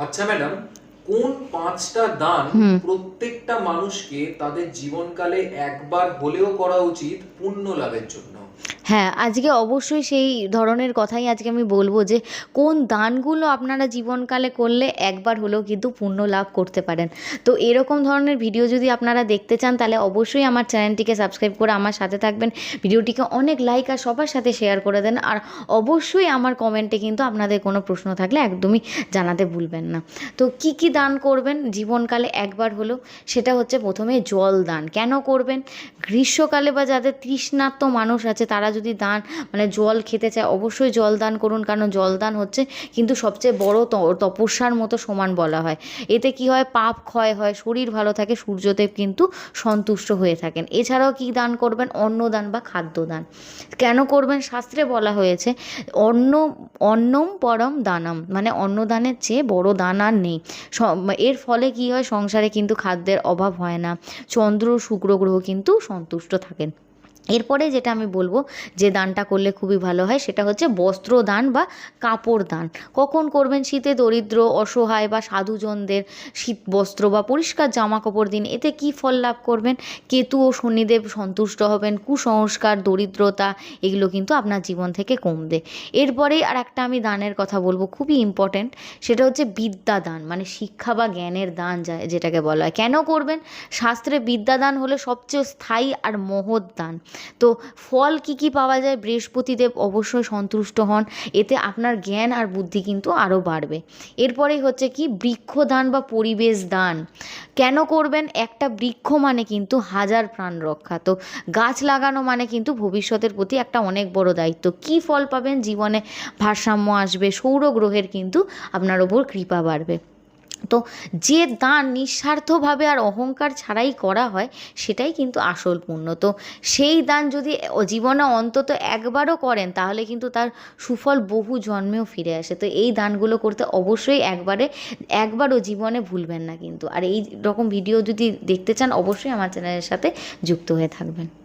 আচ্ছা ম্যাডাম কোন পাঁচটা দান প্রত্যেকটা মানুষকে তাদের জীবনকালে একবার হলেও করা উচিত পুণ্য লাভের জন্য? হ্যাঁ আজকে অবশ্যই সেই ধরনের কথাই আজকে আমি বলব যে কোন দানগুলো আপনারা জীবনকালে করলে একবার হলেও কিন্তু পুণ্য লাভ করতে পারেন। তো এরকম ধরনের ভিডিও যদি আপনারা দেখতে চান, তাহলে অবশ্যই আমার চ্যানেলটিকে সাবস্ক্রাইব করে আমার সাথে থাকবেন। ভিডিওটিকে অনেক লাইক আর সবার সাথে শেয়ার করে দেন। আর অবশ্যই আমার কমেন্টে কিন্তু আপনাদের কোনো প্রশ্ন থাকলে একদমই জানাতে ভুলবেন না। তো কি কি দান করবেন জীবনকালে একবার হলো সেটা হচ্ছে প্রথমে জল দান। কেন করবেন? গ্রীষ্মকালে বা যাদের তৃষ্ণার্ত মানুষ আছে তারা যদি দান মানে জল খেতে চায়, অবশ্যই জল দান করুন। কারণ জল দান হচ্ছে কিন্তু সবচেয়ে বড় তপস্যার মতো সমান বলা হয়। এতে কি হয়? পাপ ক্ষয় হয়, শরীর ভালো থাকে, সূর্যদেব কিন্তু সন্তুষ্ট হয়ে থাকেন। এছাড়াও কি দান করবেন? অন্নদান বা খাদ্যদান। কেন করবেন? শাস্ত্রে বলা হয়েছে, অন্ন, অন্নম পরম দানম। মানে অন্নদানের চেয়ে বড় দান আর নেই। এর ফলে কি হয়? সংসারে কিন্তু খাদ্যের অভাব হয় না। চন্দ্র, শুক্র গ্রহ কিন্তু সন্তুষ্ট থাকেন। এরপরে যেটা আমি বলব যে দানটা করলে খুবই ভালো হয়, সেটা হচ্ছে বস্ত্র দান বা কাপড় দান কখন করবেন? শীতে দরিদ্র, অসহায় বা সাধুজনদের শীত বস্ত্র বা পরিষ্কার জামা কাপড় দিন, এতে কি ফল লাভ করবেন? কেতু ও শনিদেব সন্তুষ্ট হবেন, কুসংস্কার, দরিদ্রতা, এগুলো কিন্তু আপনার জীবন থেকে কমবে। এরপরেই আর একটা আমি দানের কথা বলব, খুবই ইম্পর্ট্যান্ট সেটা হচ্ছে বিদ্যা দান মানে শিক্ষা বা জ্ঞানের দান যেটাকে বলা হয়। কেন করবেন? শাস্ত্রে বিদ্যাদান হলে সবচেয়ে স্থায়ী আর মহৎ দান। তো ফল কি কি পাওয়া যায়? বৃহস্পতিদেব অবশ্যই সন্তুষ্ট হন। এতে আপনার জ্ঞান আর বুদ্ধি কিন্তু আরও বাড়বে। এরপরেই হচ্ছে কি, বৃক্ষদান বা পরিবেশ দান। কেন করবেন? একটা বৃক্ষ মানে কিন্তু হাজার প্রাণ রক্ষা। তো গাছ লাগানো মানে কিন্তু ভবিষ্যতের প্রতি একটা অনেক বড় দায়িত্ব। কি ফল পাবেন? জীবনে ভারসাম্য আসবে, সৌরগ্রহের কিন্তু আপনার ওপর কৃপা বাড়বে। তো যে দান নিঃস্বার্থভাবে আর অহংকার ছাড়াই করা হয়, সেটাই কিন্তু আসল পুণ্য। তো সেই দান যদি জীবনে অন্তত একবারও করেন, তাহলে কিন্তু তার সুফল বহু জন্মেও ফিরে আসে। তো এই দানগুলো করতে অবশ্যই একবারে একবারও জীবনে ভুলবেন না কিন্তু। আর এই রকম ভিডিও যদি দেখতে চান, অবশ্যই আমার চ্যানেলের সাথে যুক্ত হয়ে থাকবেন।